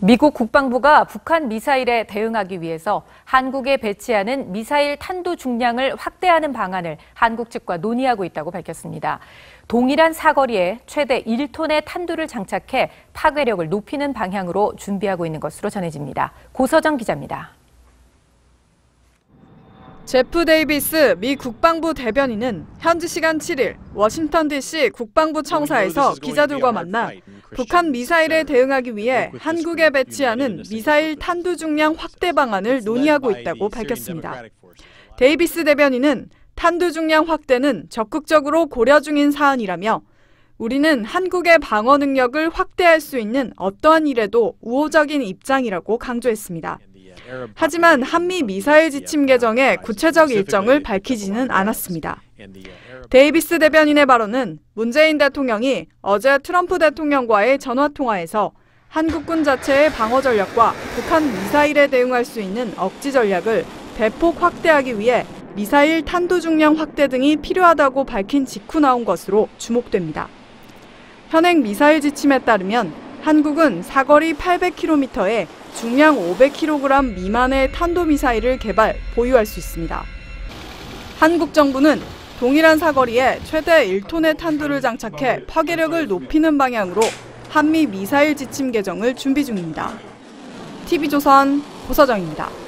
미국 국방부가 북한 미사일에 대응하기 위해서 한국에 배치하는 미사일 탄도 중량을 확대하는 방안을 한국 측과 논의하고 있다고 밝혔습니다. 동일한 사거리에 최대 1톤의 탄두를 장착해 파괴력을 높이는 방향으로 준비하고 있는 것으로 전해집니다. 고서정 기자입니다. 제프 데이비스 미 국방부 대변인은 현지 시간 7일 워싱턴 DC 국방부 청사에서 기자들과 만나 북한 미사일에 대응하기 위해 한국에 배치하는 미사일 탄두 중량 확대 방안을 논의하고 있다고 밝혔습니다. 데이비스 대변인은 탄두 중량 확대는 적극적으로 고려 중인 사안이라며 우리는 한국의 방어 능력을 확대할 수 있는 어떠한 일에도 우호적인 입장이라고 강조했습니다. 하지만 한미 미사일 지침 개정의 구체적 일정을 밝히지는 않았습니다. 데이비스 대변인의 발언은 문재인 대통령이 어제 트럼프 대통령과의 전화 통화에서 한국군 자체의 방어 전략과 북한 미사일에 대응할 수 있는 억지 전략을 대폭 확대하기 위해 미사일 탄도 중량 확대 등이 필요하다고 밝힌 직후 나온 것으로 주목됩니다. 현행 미사일 지침에 따르면 한국은 사거리 800km에 중량 500kg 미만의 탄도미사일을 개발, 보유할 수 있습니다. 한국 정부는 동일한 사거리에 최대 1톤의 탄두를 장착해 파괴력을 높이는 방향으로 한미 미사일 지침 개정을 준비 중입니다. TV조선 고서정입니다.